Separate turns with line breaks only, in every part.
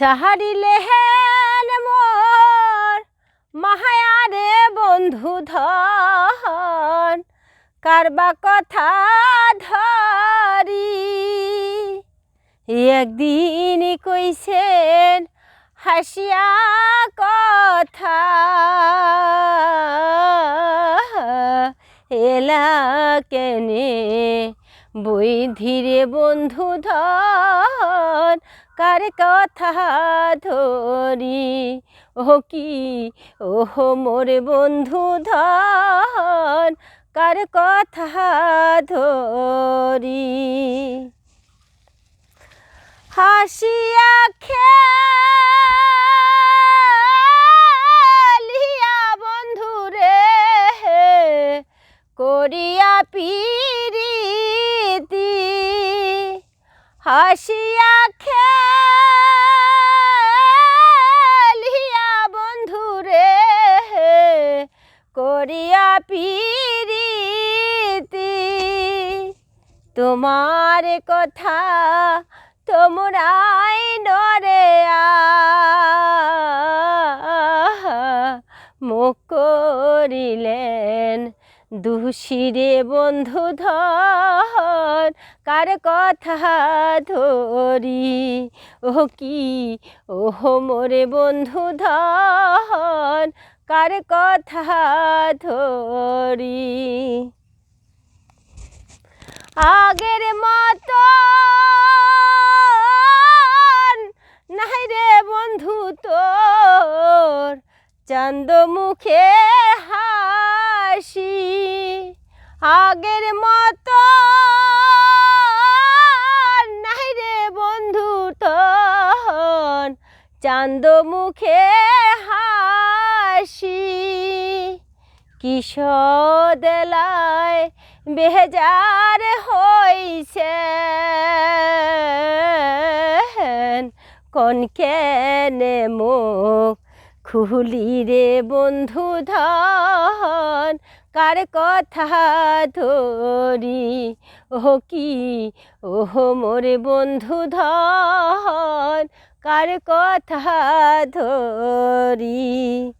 চাহারিলে হেন মোর, মাহায়ারে বন্ধু ধন। কারবা কথা ধরি? একদিন কইছেন হাসিয়া কথা। এলা কেনে বই ধীরে বন্ধু ধন কার কথা ধরি? ও কি? ওহ মোরে বন্ধু ধন কার কথা ধরি? হাসিয়া খেলিয়া বন্ধুরে, করিয়া পিরিতি হাসিয়া খেলিয়া বন্ধুরে করিয়া পিরিতি। তোমার কথা তোমরাই নরে মুখ করিলেন দুশিরে বন্ধু ধর, কার কথা ধরি? ও কি? ওহ মোরে বন্ধু ধর, কার কথা ধরি? আগের মতো নাই রে বন্ধু তোর, চান্দ মুখে হাসি আগের মতো। নাই রে বন্ধু তোর চান্দ মুখে হাসি। কিশোদেলায় বেজার হইছে। কোন কেনে মুখ খুলি রে বন্ধু ধন, কার কথা ধরি? ও কি? ওহ মোরে বন্ধু ধন, কার কথা ধরি?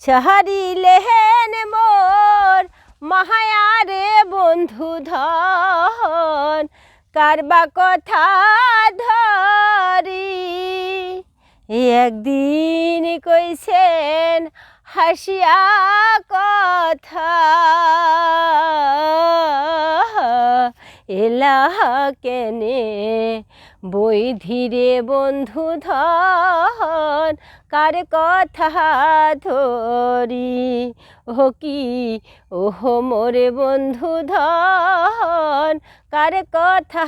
ছাড়িলে হেন মোর মাহায়ারে বন্ধু ধন কারবা কথা ধরি? একদিন কইছেন হাসিয়া কথা। এলা কেনে বই ধীরে বন্ধু ধন, কার কথা ধরি? ও কি? ওহ মোরে বন্ধু ধন, কার কথা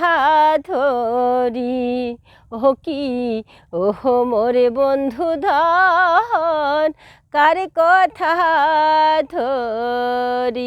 ধরি? ও কি? ওহ মোরে বন্ধু ধন কার কথা ধরি?